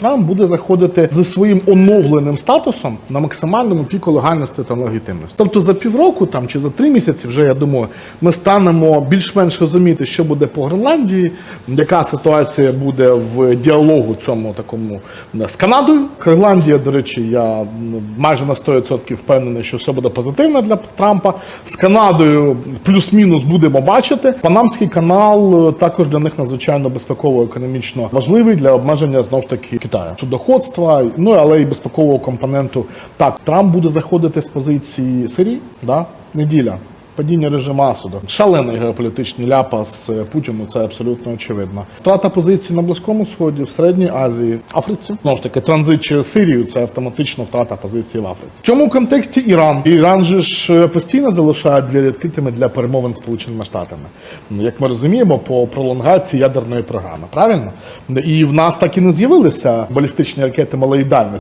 Трамп буде заходити зі своїм оновленим статусом на максимальному піку легальності та легітимності. Тобто за півроку там чи за три місяці, вже я думаю, ми станемо більш-менш розуміти, що буде по Гренландії, яка ситуація буде в діалогу цьому такому е, з Канадою. Гренландія, до речі, я майже на 100% впевнений, що все буде позитивно для Трампа. З Канадою плюс-мінус будемо бачити. Панамський канал е, також для них надзвичайно безпеково економічно важливий для обмеження знову ж таки Китаю. Судоходства, ну але і безпекового компоненту. Так, Трамп буде заходити з позиції Сирії, да? неділя. Падіння режиму Асада. Шалений геополітичний ляпас е, Путіну, це абсолютно очевидно. Втрата позицій на Близькому Сході, в Середній Азії, Африці. Знову ж таки, транзит через Сирію це автоматично втрата позицій в Африці. В цьому контексті Іран. Іран же ж е, постійно залишає двері відкритими для перемовин з Сполученими Штатами. Ну, Як ми розуміємо, по пролонгації ядерної програми, правильно? І в нас так і не з'явилися балістичні ракети малої дальності.